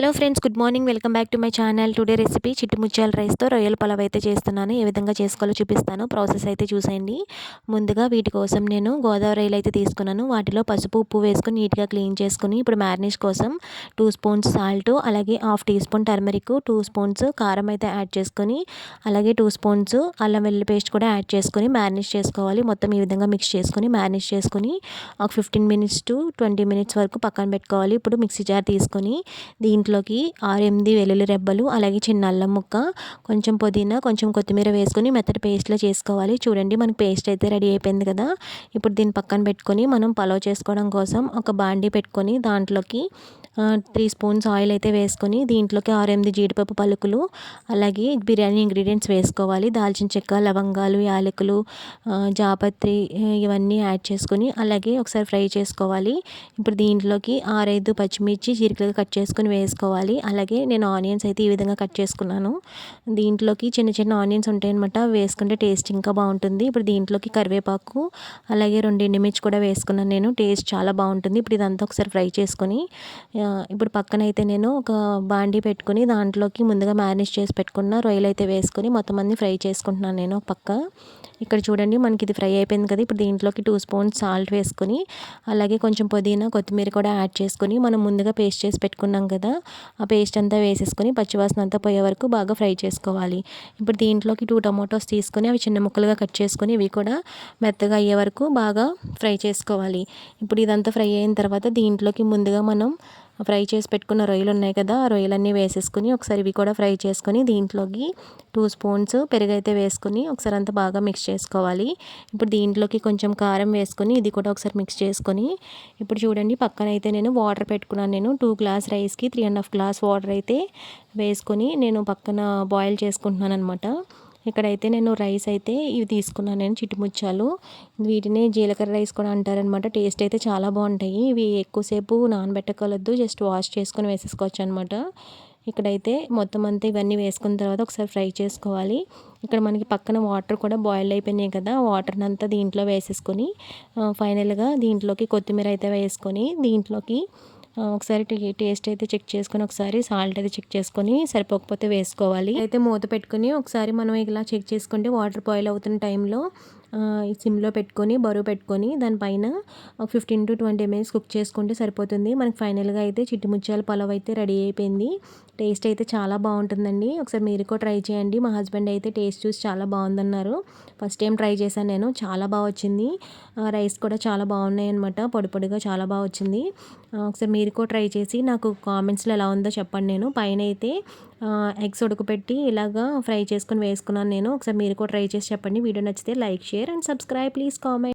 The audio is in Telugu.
Hello friends good morning. Welcome back to my channel. Today recipe చిట్టుముత్యాల రైస్తో రొయ్యల పలావ్ అయితే చేస్తున్నాను. ఏ విధంగా చేసుకోవాలో చూపిస్తాను. ప్రాసెస్ అయితే చూసేయండి. ముందుగా వీటి కోసం నేను గోదావరి రొయ్యలు అయితే తీసుకున్నాను. వాటిలో పసుపు ఉప్పు వేసుకుని నీట్గా క్లీన్ చేసుకుని ఇప్పుడు మ్యారినేజ్ కోసం టూ స్పూన్స్ సాల్ట్ అలాగే half teaspoon turmeric two spoons కారం అయితే యాడ్ చేసుకొని అలాగే టూ స్పూన్స్ అల్లం వెల్లుల్లి పేస్ట్ కూడా యాడ్ చేసుకొని మ్యారినేజ్ చేసుకోవాలి. మొత్తం ఈ విధంగా మిక్స్ చేసుకొని మ్యారినేజ్ చేసుకొని ఒక fifteen minutes to twenty minutes వరకు పక్కన పెట్టుకోవాలి. ఇప్పుడు మిక్సీ జార్ తీసుకొని దీంట్లో దీంట్లోకి ఆరు ఎనిమిది వెల్లుల్లి రెబ్బలు అలాగే చిన్న అల్లం ముక్క కొంచెం పుదీనా కొంచెం కొత్తిమీర వేసుకొని మెత్తటి పేస్ట్లో చేసుకోవాలి. చూడండి మనకి పేస్ట్ అయితే రెడీ అయిపోయింది కదా. ఇప్పుడు దీన్ని పక్కన పెట్టుకొని మనం పలావ్ చేసుకోవడం కోసం ఒక బాండీ పెట్టుకొని దాంట్లోకి త్రీ స్పూన్స్ ఆయిల్ అయితే వేసుకొని దీంట్లోకి ఆరు ఎనిమిది జీడిపప్పు పలుకులు అలాగే బిర్యానీ ఇంగ్రీడియంట్స్ వేసుకోవాలి. దాల్చిన చెక్క లవంగాలు యాలకులు జాపత్రి ఇవన్నీ యాడ్ చేసుకొని అలాగే ఒకసారి ఫ్రై చేసుకోవాలి. ఇప్పుడు దీంట్లోకి ఆరైదు పచ్చిమిర్చి జీరికలు కట్ చేసుకొని వేసుకోవాలి. అలాగే నేను ఆనియన్స్ అయితే ఈ విధంగా కట్ చేసుకున్నాను. దీంట్లోకి చిన్న చిన్న ఆనియన్స్ ఉంటాయి అనమాట వేసుకుంటే టేస్ట్ ఇంకా బాగుంటుంది. ఇప్పుడు దీంట్లోకి కరివేపాకు అలాగే రెండు ఎండుమిర్చి కూడా వేసుకున్నాను నేను. టేస్ట్ చాలా బాగుంటుంది. ఇప్పుడు ఇదంతా ఒకసారి ఫ్రై చేసుకొని ఇప్పుడు పక్కన అయితే నేను ఒక బాండీ పెట్టుకుని దాంట్లోకి ముందుగా మ్యారినేట్ చేసి పెట్టుకున్న రొయ్యలు అయితే వేసుకొని మొత్తం అన్ని ఫ్రై చేసుకుంటున్నాను నేను పక్క. ఇక్కడ చూడండి మనకి ఇది ఫ్రై అయిపోయింది కదా ఇప్పుడు దీంట్లోకి టూ స్పూన్స్ సాల్ట్ వేసుకొని అలాగే కొంచెం పుదీనా కొత్తిమీర కూడా యాడ్ చేసుకొని మనం ముందుగా పేస్ట్ చేసి పెట్టుకున్నాం కదా ఆ పేస్ట్ అంతా వేసేసుకొని పచ్చివాసన అంతా పోయే వరకు బాగా ఫ్రై చేసుకోవాలి. ఇప్పుడు దీంట్లోకి టూ టమాటోస్ తీసుకొని అవి చిన్న ముక్కలుగా కట్ చేసుకొని ఇవి కూడా మెత్తగా అయ్యే వరకు బాగా ఫ్రై చేసుకోవాలి. ఇప్పుడు ఇదంతా ఫ్రై అయిన తర్వాత దీంట్లోకి ముందుగా మనం ఫ్రై చేసి పెట్టుకున్న రొయ్యలు ఉన్నాయి కదా ఆ రొయ్యలన్నీ వేసేసుకుని ఒకసారి ఇవి కూడా ఫ్రై చేసుకొని దీంట్లోకి టూ స్పూన్స్ పెరుగు అయితే వేసుకుని ఒకసారి అంతా బాగా మిక్స్ చేసుకోవాలి. ఇప్పుడు దీంట్లోకి కొంచెం కారం వేసుకొని ఇది కూడా ఒకసారి మిక్స్ చేసుకొని ఇప్పుడు చూడండి పక్కన అయితే నేను వాటర్ పెట్టుకున్నాను నేను. టూ గ్లాస్ రైస్కి three and half glass water అయితే వేసుకొని నేను పక్కన బాయిల్ చేసుకుంటున్నాను అనమాట ఇక్కడైతే నేను రైస్ అయితే ఇవి తీసుకున్నాను. నేను చిట్టుముచ్చాలు వీటిని జీలకర్ర రైస్ కూడా అంటారనమాట. టేస్ట్ అయితే చాలా బాగుంటాయి. ఇవి ఎక్కువసేపు నానబెట్టకూడదు జస్ట్ వాష్ చేసుకొని వేసేసుకోవచ్చు అనమాట. ఇక్కడైతే మొత్తం అంతా ఇవన్నీ వేసుకున్న తర్వాత ఒకసారి ఫ్రై చేసుకోవాలి. ఇక్కడ మనకి పక్కన వాటర్ కూడా బాయిల్ అయిపోయినాయి కదా. వాటర్ని అంతా దీంట్లో వేసేసుకొని ఫైనల్గా దీంట్లోకి కొత్తిమీర అయితే వేసుకొని దీంట్లోకి ఒకసారి టేస్ట్ అయితే చెక్ చేసుకొని ఒకసారి సాల్ట్ అయితే చెక్ చేసుకొని సరిపోకపోతే వేసుకోవాలి. అయితే మూత పెట్టుకొని ఒకసారి మనం ఇలా చెక్ చేసుకుంటే వాటర్ బాయిల్ అవుతున్న టైంలో సిమ్లో పెట్టుకొని బరువు పెట్టుకొని దానిపైన fifteen to twenty minutes cook చేసుకుంటే సరిపోతుంది. మనకి ఫైనల్గా అయితే చిట్టుముచ్చాల పొలవ్ అయితే రెడీ అయిపోయింది. టేస్ట్ అయితే చాలా బాగుంటుందండి. ఒకసారి మీరు కూడా ట్రై చేయండి. మా హస్బెండ్ అయితే టేస్ట్ చూసి చాలా బాగుందన్నారు. ఫస్ట్ టైం ట్రై చేశాను నేను. చాలా బాగా వచ్చింది. రైస్ కూడా చాలా బాగున్నాయి అనమాట పొడి పొడిగా చాలా బాగా వచ్చింది. ఒకసారి మీరు కూడా ట్రై చేసి నాకు కామెంట్స్లో ఎలా ఉందో చెప్పండి నేను. పైన అయితే ఎగ్స్ ఉడకపెట్టి ఇలాగా ఫ్రై చేసుకొని వేసుకున్నాను నేను. ఒకసారి మీరు కూడా ట్రై చేసి చెప్పండి. వీడియో నచ్చితే like share share and subscribe. Please comment.